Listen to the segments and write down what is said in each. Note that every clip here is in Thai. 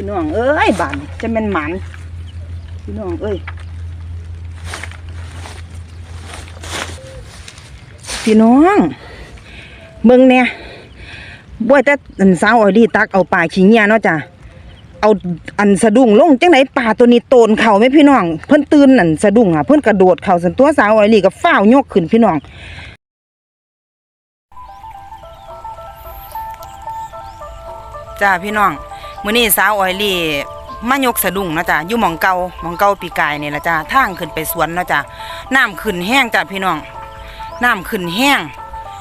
พี่น้องเอ้ยบานจะเป็นหมันพี่น้องเอ้ยพี่น้องเบิ่งเนี่ยบ่แต่อันสาวออยดีตักเอาปลาขี้เงียเนาะจ้ะเอาอันสะดุ้งลงจังไหนปลาตัวนี้โตนเข่าไหมพี่น้อง เพิ่นตื่นอันสะดุ้งอะเพิ่นกระโดดเข่าสันตัวสาวออยลีก็ฟ้าวยกขึ้นพี่น้องจ้าพี่น้อง มื้อนี้สาวออยลี่มายกสะดุ้งนะจ้ะอยู่หมองเก่าหมองเก่าปีกายนี่ล่ะจ้าทางขึ้นไปสวนนะจ้ะน้ำขึ้นแห้งจ้ะพี่น้องน้ำขึ้นแห้ง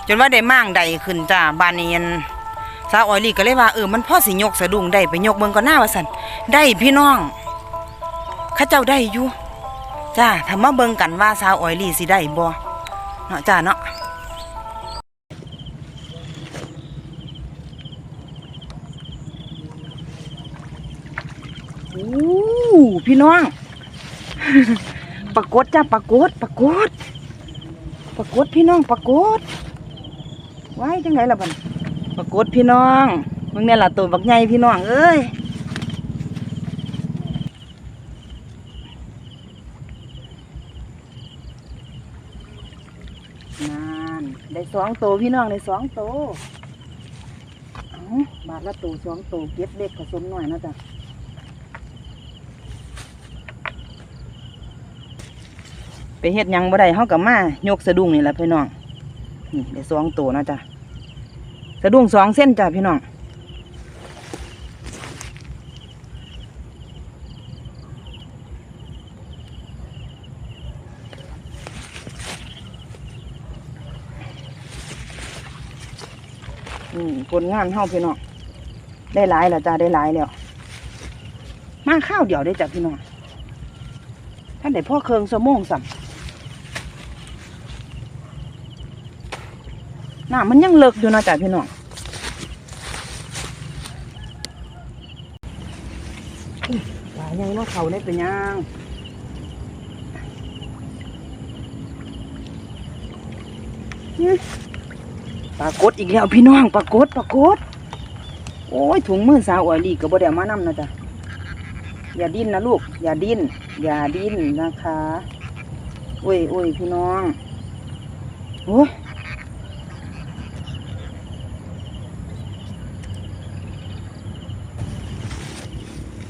จนว่าได้ม่างใดขึ้นจ้าบานนี้อันสาวออยลี่ก็เลยว่าเออมันพ่อสิยกสะดุ้งได้ไปยกเบิ่งก่อนหน้าว่าซั่นได้พี่น้องข้าเจ้าได้อยู่จ้าถ้ามาเบิ่งกันว่าสาวออยลี่สิได้บ่เนาะจ้าเนาะ โอ้ พี่น้องปรากฏจ้าปรากฏปรากฏปรากฏพี่น้องปรากฏไว้จังไงล่ะบันปรากฏพี่น้องมึงเนี่ยล่ะตัวบักใหญ่พี่น้องเอ้ยนั่นได้สองตัวพี่น้องได้สองตัวเอาบาทละตัวสองตัวเก็บเล็กผสมหน่อยนะจ๊ะ ไป เฮ็ดยังบ่ได้เฮาก็มายกสะดุ้งนี่แหละพี่น้องนี่ได้สองตัวนะจ๊ะสะดุ้งสองเส้นจ้ะพี่น้องอืมผลงานเฮาพี่น้องได้หลายแล้วจ้ะได้หลายแล้วมาข้าวเดียวได้จ้ะพี่น้องท่านได้พ่อเคืองสมงสัม น้ำมันยังเลิกอยู่นะจ้ะพี่น้องยหลายยังเนาเขาได้เป็นยังปรากฏอีกแล้วพี่น้องปรากฏปรากฏโอ้ยถุงมือสาวออยลีก็บ่ได้เอามานำนะจ๊ะอย่าดิ้นนะลูก อย่าดิ้น อย่าดิ้นนะคะโอ้ยโอ้ยพี่น้องโอ้ย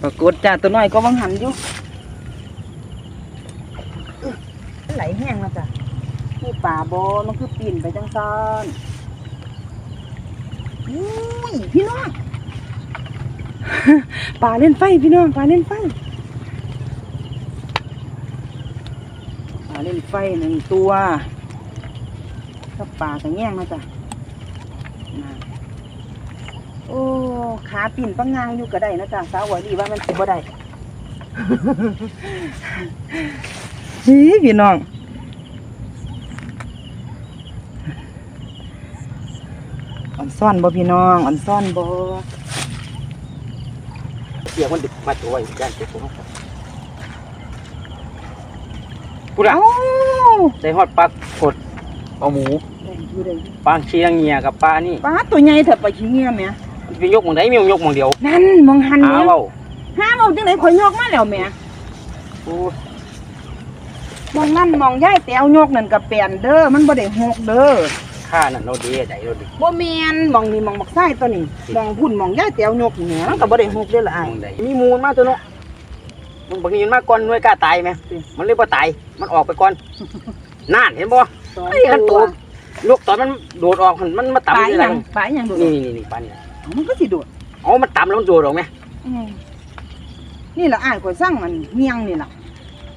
ปรากฏจ้าตัวน้อยก็วังหันอยู่อื้อไหลแห้งแล้วจ้ะนี่ป่าบอมันคือปีนไปจังซานอุ้ยพี่น้องป่าเล่นไฟพี่น้องป่าเล่นไฟป่าเล่นไฟหนึ่งตัวถ้าป่าก็แย่งนะจ๊ะน่ะ โอ้ขาปิ่นปังงางอยู่ก็ได้นะจ๊ะสาวหัวดีว่ามันสิบ่ได้ฮีพี่น้องอ่อนซ่อนบ่พี่น้องอ่อนซ่อนบ่เสียมันดึกมาตัวไว้ย่านเจ็บผมกูละเอ้าได้ฮอดปลากดเอาหมูได้อยู่ได้อยู่ปลาเชียงเงียกับปลานี่ปลาตัวใหญ่เถอะปลาขี้เงี้ยแหม่มันจะ ไปยกหมองไหนมีหม้องยกหมองเดียวนั่นมองหันหาเนี่ยเว้าห้ามเอาจังไหนข่อยยกมาแล้วแหม่โอ้มองนั่นมองย้ายแต่เอายกนั่นกับแปลนเด้อมันบ่ได้หกเด้อข้านั่นเราดีใจเราดีบ่แม่นมองนี่มองบักไส้ตัวนี้มองพุ่นมองย้ายแต่เอายกนี่แหมมันก็บ่ได้หกเด้อล่ะหอ้ายมองใดมีมูลมาตัวเนาะมึงบางทีมันมาก่อนหน่วยกล้าตายไหมมันเลยบ่ตายมันออกไปก่อนน่านเห็นบ่ สองไอ้ขันโตลูกตอนมันโดดออกหั่นมันมาปลาต่ำอีนี่หแหยัละงปลาอีหยังโดดนี่นี่นี่ปลานี่เอา มันก็สิโดดอ๋อมันต่ำแล้วมันโดดออกไหมอืมนี่ล่ะอ้ายข่อยสั่งมันเมียงนี่ล่ะ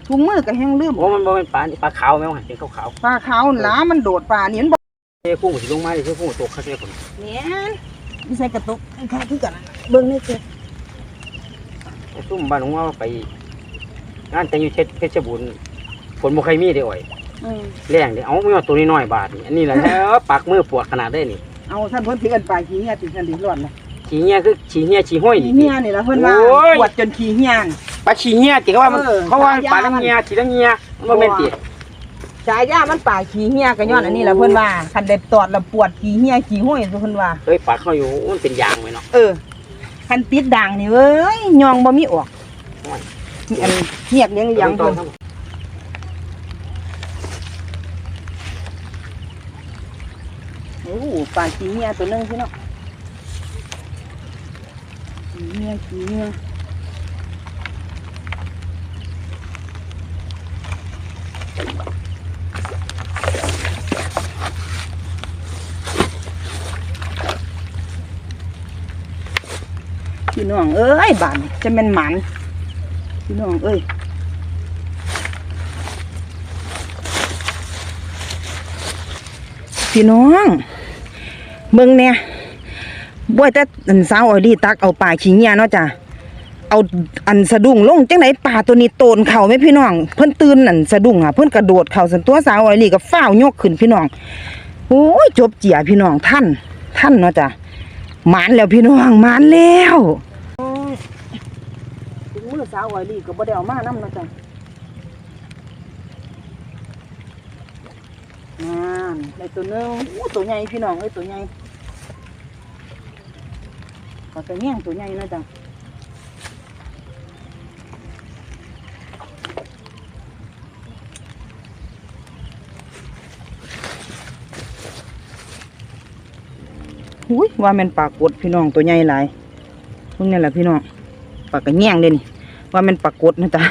ถุงมือก็แห้งลืมโอ้มันบ่เป็นปลานี่ปลาขาวไหมวะเป็นขาวปลาขาวหลามันโดดปลานี่มันบ่ๆเจ้ากุ้งสิลงมาดิเจ้ากุ้งตกข้าเจ้าคนแม่นมีใส่กระตุกข้างๆคือกันนั่นน่ะเบิ่งนี่เจ้ไอ้ซุ่มบ้านของเราไปงานแต่งอยู่เพชรเพชรบูรณ์ฝนบ่เคยมีได้อ่อย อืมแรงเด้เอาไม่ว่าตัวน้อยๆบาทนี่อันนี้แหละ แล้วปักมือปวดขนาดได้นี่ เอาท่านเพิ่นสิเอิ้นปลาขี้เหี้ยติท่านดิร้อนนะขี้เหี้ยคือขี้เหี้ยขี้ห้อยขี้เหี้ยนี่ล่ะเพิ่นว่าโอ้ย ปวดจนขี้เหี้ยน ปลาขี้เหี้ยติเขาว่ามันเออเขาว่าปลาปลาย่างน้ำเหี้ยขี้น้ำเหี้ยมันบ่แม่นติฉายามันป่าขี้เหี้ยก็ย้อนอันนี้แหละเพิ่นว่าคันได้ตอดแล้วปวดขี้เหี้ยขี้ห้อยเพิ่นว่า เฮ้ยปลาเขาอยู่มันเป็นยางไว้เนาะ เออ คันติดด่างนี่เว้ยยองบ่มีออกนี่อันเงียบเลี้ยงเลี้ยงต่อเพิ่นโอ้ ปลาขี้เมียตัวนึงพี่น้องขี้เมียขี้เมียพี่น้องเอ้ยบานจะเป็นหมันพี่น้องเอ้ยพี่น้อง เบิ่งเนี่ยบ่แต่อันสาวออยลี่ตักเอาปลาขี้เงียเนาะจ้ะเอาอันสะดุ้งลงจังไหนปลาตัวนี้โตนเข่าไหมพี่น้อง เพิ่นตื่นนั่นสะดุ้งอะเพิ่นกระโดดเข่าสันตัวสาวออยลี่ก็ฟ้าวยกขึ้นพี่น้องโอ้ยจบเจียพี่น้องท่าน ท่านเนาะจ้ะหมานแล้วพี่น้องหมานแล้วถึงมือสาวออยลี่ก็บ่ได้เอามานำเนาะจ้ะนั่นได้ตัวนึงอู้ตัวใหญ่พี่น้องเอ้ตัวใหญ่ ก็จะแง่งตัวใหญ่นาะจ๊ะอุ้ยว่ามันปลากดพี่น้องตัวใหญ่หลายพวกนี้แหละพี่น้องปลากระแง่งเด่นว่ามันปลากดนะจ๊ะ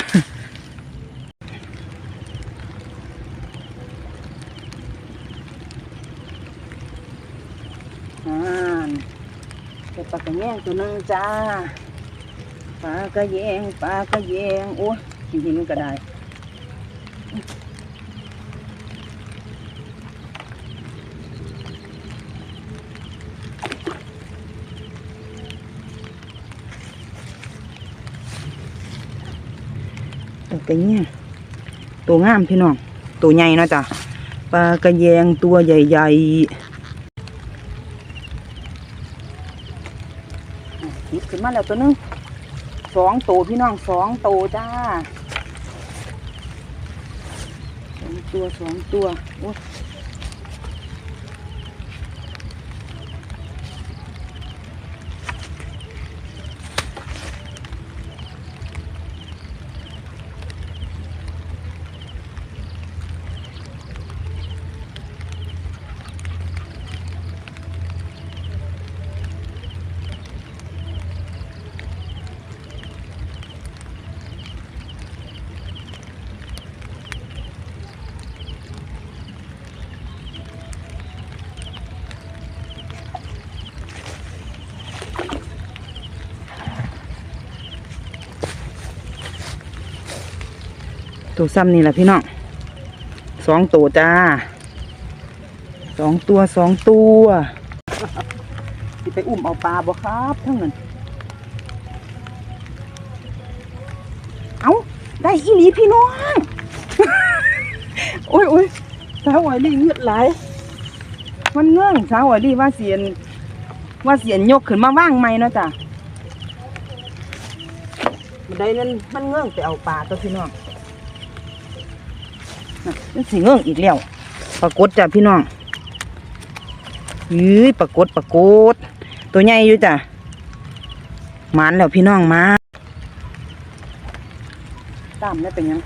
อ่านเป็นปลากระแง่งตัวหนึง จ้าปลากระแยงปลากระแยงโอ้ยขี้หินก็ได้ตัวกระเงี้ยตัวงามพี่น้อง ตัวใหญ่นาะจ้ะปลากระแยงตัวใหญ่ ๆหยิบขึ้ นมาแล้วตัวนึงสองโตพี่น้องสองโตจ้าสองตัวสองตัวโอ้ ตัวซ้ำนี่แหละพี่น้องสองตัวจ้าสองตัวสองตัวไปอุ้มเอาปลาบ่ครับทั้งนั้นเอาได้อีหลีพี่น้อง โอ้ยโอ้ยสาวไหวดีเงือดไหลายมันเงื่องสาวไหวดีว่าเสียน ว่าเสียนยกขึ้นมาว่างไหมเนาะจ้ะบันไดนั้นมันเงื่องไปเอาปลาตัวพี่น้อง สิเงื่องอีกแล้วปรากฏจ้ะพี่น้องยื้ยปรากฏปรากฏตัวใหญ่อยู่จ้ะหมานแล้วพี่น้องมาตามได้เป็นยัง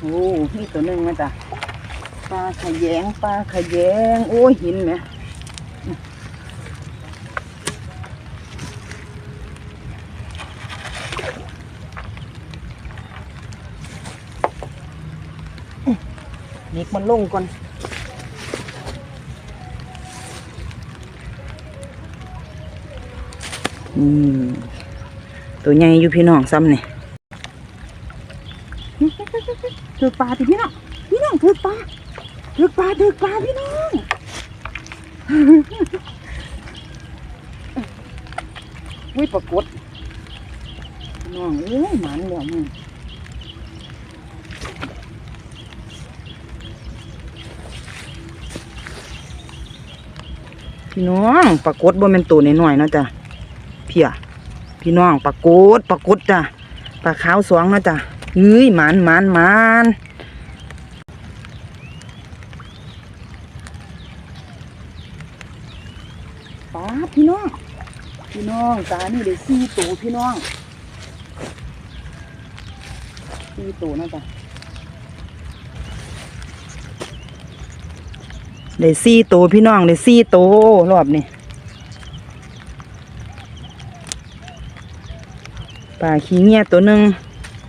โอ้นี่ตัวหนึ่งนะจ๊ะปลาขยงปลาขยงโอ้หินไหม นิกมันลงก่อนอืมตัวใหญ่อยู่พี่น้องซ้ำนี่ถือปลาติพี่น้องพี่น้องถือปลาถือปลาถือปลาพี่น้องอุ้ยปรากฏพี่น้องเอ้ยหมันแล้วมึ พี่น้องปรากฏบ่แม่นตัวน้อยๆเนาะจ้ะเพียพี่น้องปรากฏปรากฏจ้ะปลาขาวสวงเนาะจ้ะเฮ้ยหมันหมันหมันป้าพี่น้องพี่น้อองตานี่ได้สี่ตัวพี่น้องสี่ตัวนะจ๊ะ ได้สี่ตัวพี่น้องได้สี่ตัวรอบนี้ปลาขี้เงี้ยตัวหนึ่ง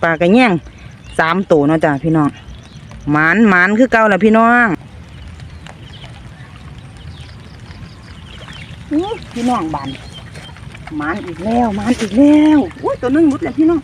ปลากระแยงสามตัวเนาะจ้ะพี่น้องหมานหมานคือเก่าแหละพี่น้องพี่น้องบานหมานอีกแล้วหมานอีกแล้วอุ้ยตัวหนึงหลุดแล้วพี่น้อง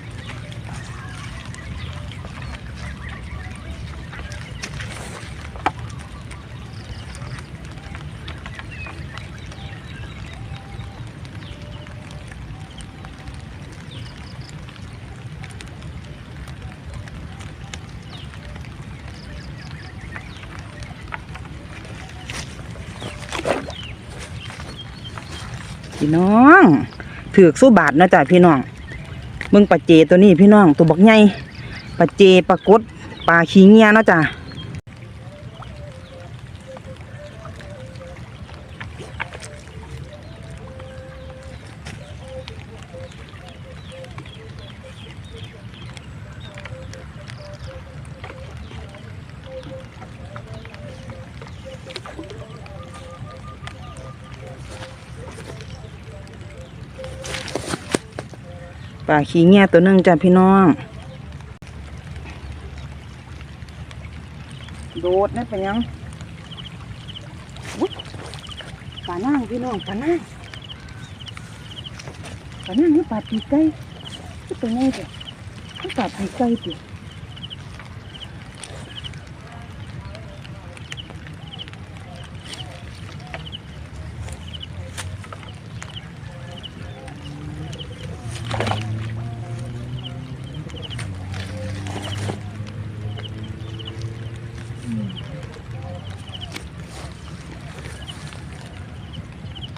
พี่น้องถือกสู้บาทนะจ้ะพี่น้องมึงปลาเจตัวนี้พี่น้องตัวบักใหญ่ปลาเจปลากดปลาขี้เงี้ยนะจ้ะ ปลาขี้เงี้ยตัวนึงจ้ะพี่น้อง โดดนั่เป็นยังปลานั่งพี่น้องปลานั่งปลานั่งนี่ปลาปีกไก่นี่เป็นไงจ้ะนี่ปลาปีกไก่ติ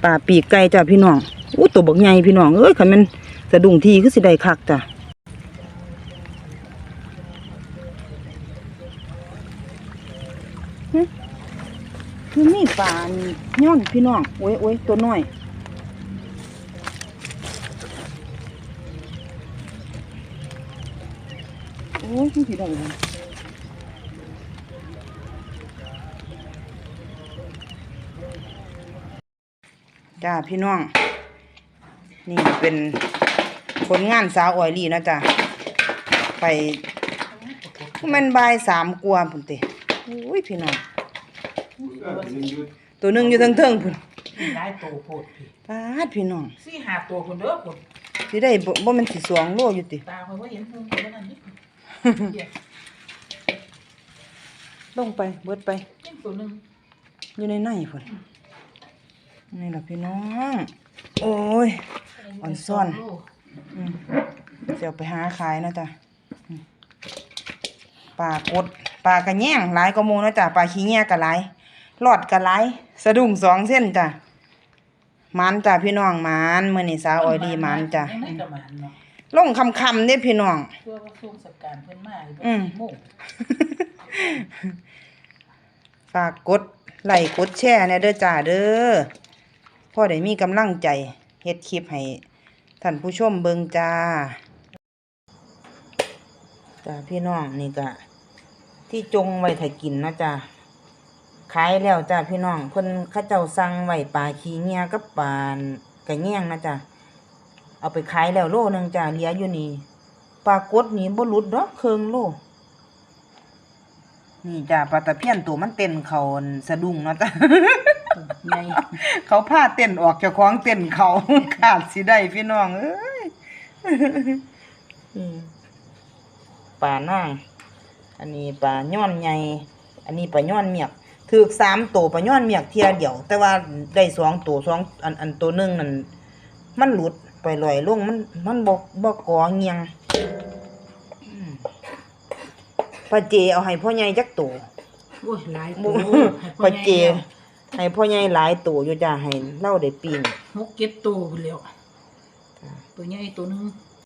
ปลาปีกไก่จ้ะพี่น้องอู้ตัวบักใหญ่พี่น้องเอ้ยคันมันสะดุ้งทีคือสิได้คักจ้ะคือมีปลานี่ย่อนพี่น้องโอ้ยโอ้ยตัวน้อยโอ้ยคือสิได้ จ้าพี่น้อง นี่เป็นผลงานสาวออยลี่นะจ้ะไปมันบายสามกลัวาพุ่นเตอุ้ยพี่น้อง ตัวหนึ่งอยู่เทิงๆพุ่นได้โตโพดพี่ปาดพี่น้องสี่หาตัวคนเด้อคนสิได้บ่บ่แมันสิสองโลอยู่ติตาคอยว่าเห็นพุงคนนั้นนี่เดี๋ยวลงไปเบิดไปกินตัวหนึ่งอยู่ในในพุ่น นี่ล่ะพี่น้อง โอ้ยอ่อนซ่อนอืมเดี๋ยวไปหาขายเนาะจ้ะอืมปลากดปลากระแยงหลายกว่าหมูเนาะจ้ะปลาขี้แงกะหลายรอดกะหลายสะดุ้งสองเส้นจ้ะหมันจ้ะพี่น้องหมันมื้อนี้สาวออยดีหมันจ้ะยังไม่กระหมันเนาะลงคำๆเด้พี่น้องเพื่อว่าช่วงสการเพิ่นมาหรืออืว่ามโมงฝากกดไลค์กดแชร์เนี่ยเด้อจ้าเด้อ พ่อได้มีกำลังใจเฮ็ดคลิปให้ท่านผู้ชมเบิ่งจ้าจ้าพี่น้องนี่ก็ที่จงไว้ถ้ากินนะจ้าขายแล้วจ้าพี่น้องเพิ่นเขาเจ้าสั่งไว้ปลาขี้เงียกับปลากระแยงนะจ้าเอาไปขายแล้วโลนึงจ้าเหลืออยู่นี่ปลากดนี่บ่หลุดดอกเคืองโลนี่จ้าปลาตะเพียนตัวมันเต้นเขาอั่นสะดุ้งเนาะจ้ะ ไงเขาพาเต้นออกเจ้าของเต้นเขาขาดสิได้พี่น้องเอ้ยอืมปลานั่งอันนี้ปลาย้อนใหญ่อันนี้ปลาย้อนเมียกถือกสามตัวปลาย้อนเมียกเทียเดียว แต่ว่าได้สองตัวสองอันอันตัวหนึ่งนั่นมันหลุดไปลอยลงมันมันบกบกกอเงียงอืมปลาเจเอาให้พ่อใหญ่จักตัวโอ้ยหลายหตัมูวปลาเจ ให้พ่อใหญ่หลายตัวอยู่จ้าให้เล่าได้ปีน หกเก็บตัวพุ่นแล้วตัวใหญ่ตัวหนึง